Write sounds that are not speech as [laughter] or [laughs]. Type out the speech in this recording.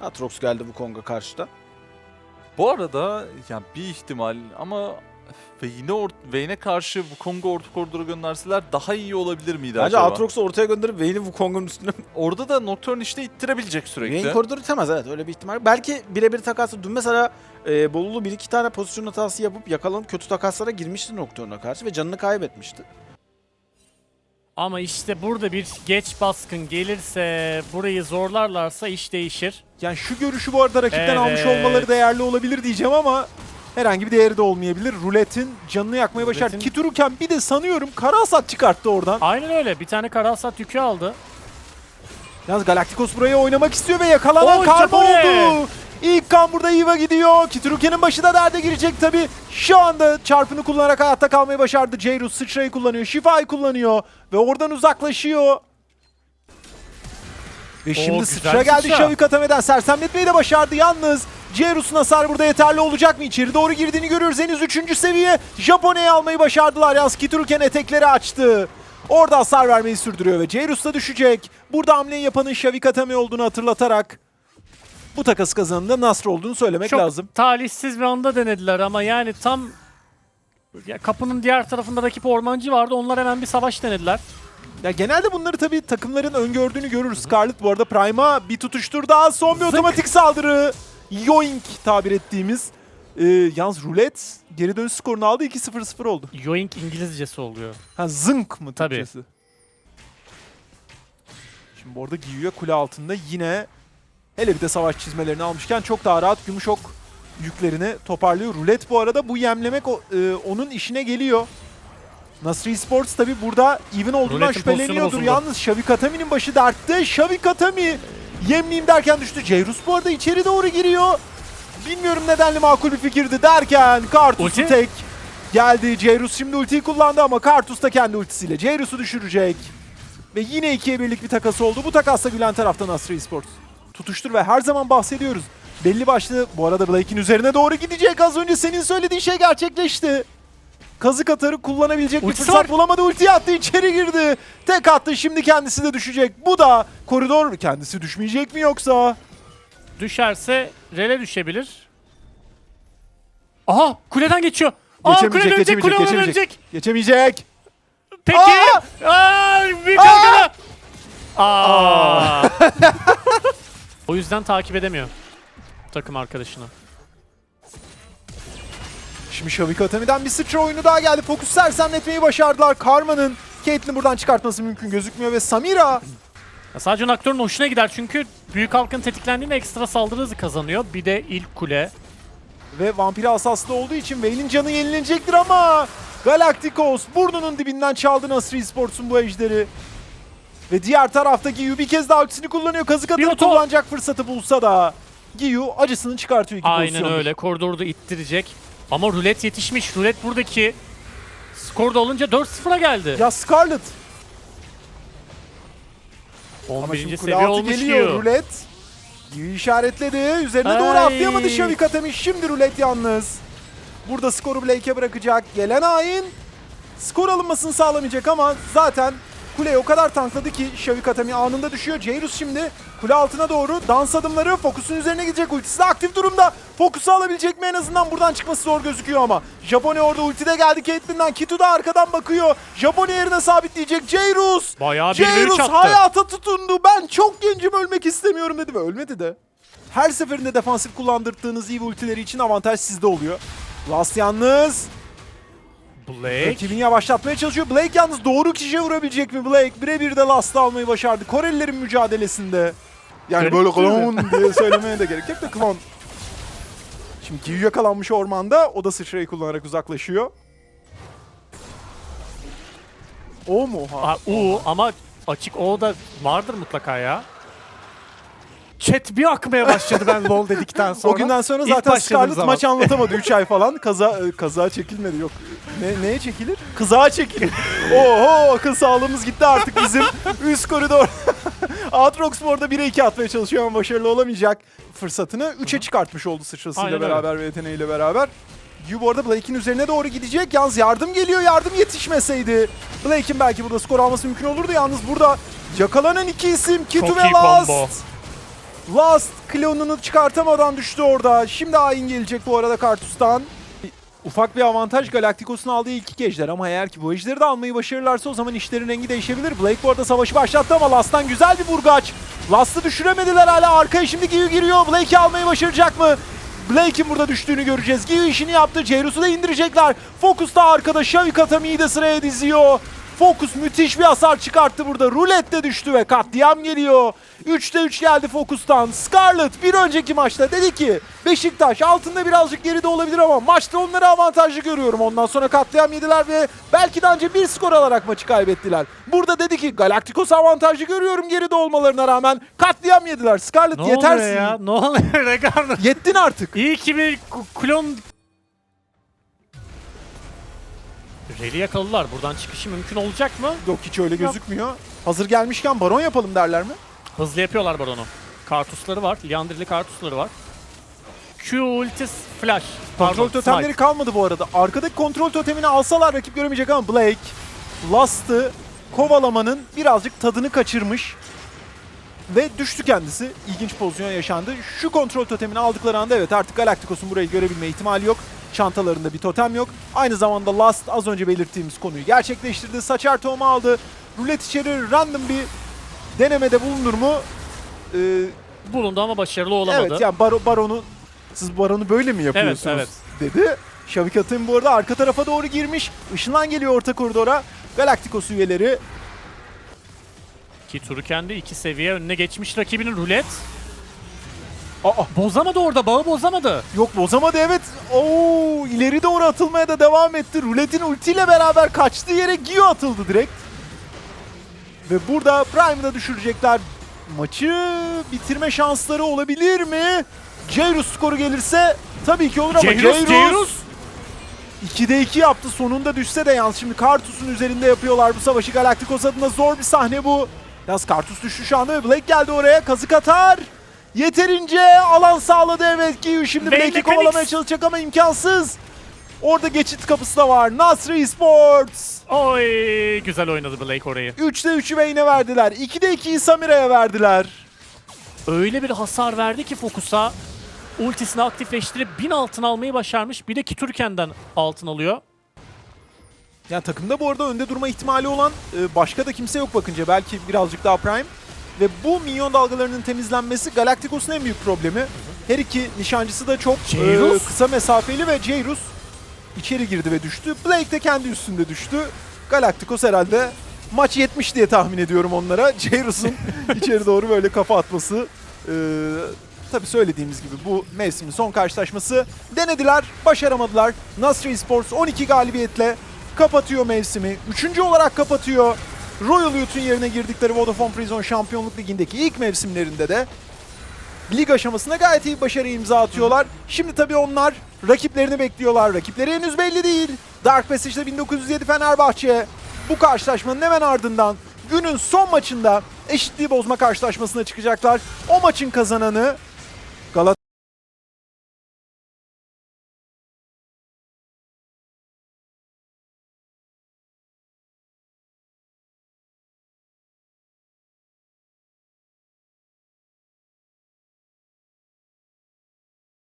Atrox geldi bu Konga karşıda. Bu arada yani bir ihtimal ama Vayne'e or Vayne'e karşı Wukong'u orta koridora gönderseler daha iyi olabilir miydi Bence acaba? Atrox'u ortaya gönderip Vayne'i Wukong'un üstüne [laughs] Orada da Nocturne işte ittirebilecek sürekli. Vayne koridoru itemez evet öyle bir ihtimal. Belki birebir takası dün mesela e, Bolulu bir iki tane pozisyon hatası yapıp yakalanıp kötü takaslara girmişti Nocturne'a karşı ve canını kaybetmişti. Ama işte burada bir geç baskın gelirse, burayı zorlarlarsa iş değişir. Yani şu görüşü bu arada rakipten almış Evet. olmaları değerli olabilir diyeceğim ama herhangi bir değeri de olmayabilir. Ruletin canını yakmayı başardı. Ruletin- Kituruken bir de sanıyorum kara hasat çıkarttı oradan. Aynen öyle. Bir tane karasat yükü aldı. Yalnız Galacticos buraya oynamak istiyor ve yakalanan karma oldu. İlk kan burada Eva gidiyor. Kituruken'in başı da derde girecek tabi. Şu anda çarpını kullanarak hayatta kalmayı başardı. Jairus sıçrayı kullanıyor. Şifayı kullanıyor. Ve oradan uzaklaşıyor. Ve şimdi güzel sıçra geldi sıçra. Şavik Atame'den. Sersemletmeyi de başardı yalnız. Jairus'un hasarı burada yeterli olacak mı? İçeri doğru girdiğini görüyoruz. Henüz 3. seviye. Japone'yi almayı başardılar. Yalnız Kituruken etekleri açtı. Orada hasar vermeyi sürdürüyor ve Jairus da düşecek. Burada hamleyi yapanın Şavik Atame olduğunu hatırlatarak bu takas kazanında Nasr olduğunu söylemek Çok lazım. talihsiz bir anda denediler ama yani tam ya kapının diğer tarafında rakip ormancı vardı. Onlar hemen bir savaş denediler. Ya genelde bunları tabii takımların öngördüğünü görürüz. Scarlet bu arada Prime'a bir tutuştur daha. Son bir Zık. otomatik saldırı. Yoink tabir ettiğimiz. Ee, yalnız rulet geri dönüş skorunu aldı. 2-0-0 oldu. Yoink İngilizcesi oluyor. Ha zınk mı Tabii. Türkçesi? Şimdi bu arada Giyu'ya kule altında yine hele bir de savaş çizmelerini almışken çok daha rahat Gümüşok yüklerini toparlıyor. Rulet bu arada bu yemlemek o- e, onun işine geliyor. Nasri Sports tabi burada even olduğundan şüpheleniyordur. Yalnız Shavik Atami'nin başı dertte. Shavik Atami yemleyeyim derken düştü. Jairus bu arada içeri doğru giriyor. Bilmiyorum nedenli makul bir fikirdi derken Kartus'u Ulti? tek geldi. Jairus şimdi ultiyi kullandı ama Kartus da kendi ultisiyle Jairus'u düşürecek. Ve yine ikiye birlik bir takas oldu. Bu takasla gülen taraftan Astra Esports. Tutuştur ve her zaman bahsediyoruz. Belli başlı bu arada Blake'in üzerine doğru gidecek. Az önce senin söylediğin şey gerçekleşti. Kazık atarı kullanabilecek bir Ultisi fırsat var. bulamadı. Ulti attı içeri girdi. Tek attı şimdi kendisi de düşecek. Bu da koridor kendisi düşmeyecek mi yoksa? Düşerse rele düşebilir. Aha kuleden geçiyor. Aa Geçemeyecek, kule dönecek, kule geçemeyecek, dönecek. Geçemeyecek. Peki. Aa! Aa, büyük arkada. Aa. [laughs] o yüzden takip edemiyor takım arkadaşını. Şimdi Shavik Atami'den bir sıçra oyunu daha geldi. Fokus sersemletmeyi başardılar. Karma'nın Caitlyn'i buradan çıkartması mümkün gözükmüyor ve Samira Ya sadece Nocturne'un hoşuna gider çünkü büyük halkın tetiklendiğinde ekstra saldırı hızı kazanıyor. Bir de ilk kule. ve vampir asaslı olduğu için Vayne'in canı yenilenecektir ama Galacticos burnunun dibinden çaldı Nasri Sports'un bu ejderi. Ve diğer tarafta Giyu bir kez daha ultisini kullanıyor. Kazık oto- kullanacak fırsatı bulsa da Giyu acısını çıkartıyor iki Aynen öyle. Koridoru da ittirecek. Ama rulet yetişmiş. Rulet buradaki skorda olunca 4-0'a geldi. Ya Scarlet 11. Ama şimdi kule seviye olmuş geliyor rulet. Giyu işaretledi. Üzerine doğru Ay. atlayamadı Shavik Atami. Şimdi rulet yalnız. Burada skoru Blake'e bırakacak. Gelen hain skor alınmasını sağlamayacak ama zaten kuleyi o kadar tankladı ki Shavik Atami anında düşüyor. Jairus şimdi kule altına doğru dans adımları fokusun üzerine gidecek. Ultisi de aktif durumda. Fokusu alabilecek mi en azından buradan çıkması zor gözüküyor ama. Japone orada ultide geldi Caitlyn'den. Kitu da arkadan bakıyor. Japone yerine sabitleyecek. Jairus Bayağı bir Jairus hayata tutundu. Ben çok gencim ölmek istemiyorum dedi ve ölmedi de. Her seferinde defansif kullandırdığınız iyi ultileri için avantaj sizde oluyor. Last yalnız Blake. rakibini yavaşlatmaya çalışıyor. Blake yalnız doğru kişiye vurabilecek mi Blake? Birebir de Last'ı almayı başardı. Korelilerin mücadelesinde. Yani böyle klon diye [laughs] söylemeye de gerek yok da klon. Şimdi Giyu yakalanmış ormanda. O da sıçrayı kullanarak uzaklaşıyor. O mu? Ha. Aa, U ama açık O da vardır mutlaka ya. Chat bir akmaya başladı ben LoL dedikten sonra. O günden sonra İlk zaten başladığım Scarlett zaman. maç anlatamadı 3 ay falan. Kaza e, kaza çekilmedi yok. Ne, neye çekilir? Kızağa çekilir. Oho akıl sağlığımız gitti artık bizim üst koridor. [laughs] Aatrox bu arada 1'e 2 atmaya çalışıyor ama başarılı olamayacak. Fırsatını 3'e çıkartmış oldu sıçrasıyla Aynen öyle. beraber ve yeteneğiyle beraber. Yu bu arada Blake'in üzerine doğru gidecek. Yalnız yardım geliyor. Yardım yetişmeseydi. Blake'in belki burada skor alması mümkün olurdu. Yalnız burada yakalanan iki isim Kitu Çok ve iyi Last. combo. Last klonunu çıkartamadan düştü orada. Şimdi Ayin gelecek bu arada Kartus'tan. Ufak bir avantaj Galacticos'un aldığı ilk iki ejder ama eğer ki bu ejderi de almayı başarırlarsa o zaman işlerin rengi değişebilir. Blake bu arada savaşı başlattı ama Last'tan güzel bir vurgaç. Last'ı düşüremediler hala arkaya şimdi Giyu giriyor. Blake'i almayı başaracak mı? Blake'in burada düştüğünü göreceğiz. Giyu işini yaptı. Jairus'u da indirecekler. Focus da arkada. Shavik Atami'yi de sıraya diziyor. Focus müthiş bir hasar çıkarttı burada. Rulette düştü ve katliam geliyor. 3'te 3 geldi Focus'tan. Scarlet bir önceki maçta dedi ki Beşiktaş altında birazcık geride olabilir ama maçta onları avantajlı görüyorum. Ondan sonra katliam yediler ve belki de ancak bir skor alarak maçı kaybettiler. Burada dedi ki Galacticos avantajlı görüyorum geride olmalarına rağmen katliam yediler. Scarlet Ne yetersin. oluyor ya? Ne oluyor [laughs] Regardo? Yettin artık. İyi ki bir klon... Reli yakaladılar. Buradan çıkışı mümkün olacak mı? Yok hiç öyle gözükmüyor. Hazır gelmişken baron yapalım derler mi? Hızlı yapıyorlar Baron'u. Kartusları var. Liandry'li kartusları var. Q ultis flash. Kontrol Pardon, totemleri smite. kalmadı bu arada. Arkadaki kontrol totemini alsalar rakip göremeyecek ama Blake Last'ı kovalamanın birazcık tadını kaçırmış. Ve düştü kendisi. İlginç pozisyon yaşandı. Şu kontrol totemini aldıkları anda evet artık Galacticos'un burayı görebilme ihtimali yok. Çantalarında bir totem yok. Aynı zamanda Last az önce belirttiğimiz konuyu gerçekleştirdi. Saçar tohumu aldı. Rulet içeri random bir denemede bulunur mu? Ee, Bulundu ama başarılı olamadı. Evet yani baro, baronu siz baronu böyle mi yapıyorsunuz evet. dedi. Şavik Atın bu arada arka tarafa doğru girmiş. Işınlan geliyor orta koridora. Galacticos üyeleri. Ki turu kendi iki seviye önüne geçmiş rakibinin rulet. Aa Bozamadı orada. Bağı bozamadı. yok bozamadı evet. Oo ileri doğru atılmaya da devam etti. Rulet'in ultiyle beraber kaçtığı yere Gio atıldı direkt. Ve burada Prime'ı da düşürecekler. Maçı bitirme şansları olabilir mi? Jairus skoru gelirse tabii ki olur ama Jairus, Jairus Jairus. 2'de 2 yaptı. Sonunda düşse de yalnız şimdi Kartus'un üzerinde yapıyorlar bu savaşı. Galacticos adına zor bir sahne bu. Yalnız Kartus düştü şu anda ve Blake geldi oraya. Kazık atar. Yeterince alan sağladı evet ki şimdi Blake'i kovalamaya çalışacak ama imkansız. Orada geçit kapısı da var. Nasri Esports. Oy güzel oynadı Blake orayı. 3'te 3'ü Vayne'e verdiler. 2'de 2'yi Samira'ya verdiler. Öyle bir hasar verdi ki Focus'a. Ultisini aktifleştirip 1000 altın almayı başarmış. Bir de Kiturken'den altın alıyor. Yani takımda bu arada önde durma ihtimali olan e, başka da kimse yok bakınca. Belki birazcık daha Prime. Ve bu minyon dalgalarının temizlenmesi Galacticos'un en büyük problemi. Her iki nişancısı da çok e, kısa mesafeli ve Jairus içeri girdi ve düştü. Blake de kendi üstünde düştü. Galacticos herhalde maç 70 diye tahmin ediyorum onlara. [laughs] Jairus'un [laughs] içeri doğru böyle kafa atması. E, tabii söylediğimiz gibi bu mevsimin son karşılaşması. Denediler, başaramadılar. Nasri Sports 12 galibiyetle kapatıyor mevsimi. Üçüncü olarak kapatıyor. Royal Youth'un yerine girdikleri Vodafone Prison Şampiyonluk Ligi'ndeki ilk mevsimlerinde de lig aşamasında gayet iyi başarı imza atıyorlar. Şimdi tabii onlar rakiplerini bekliyorlar. Rakipleri henüz belli değil. Dark Passage'da 1907 Fenerbahçe bu karşılaşmanın hemen ardından günün son maçında eşitliği bozma karşılaşmasına çıkacaklar. O maçın kazananı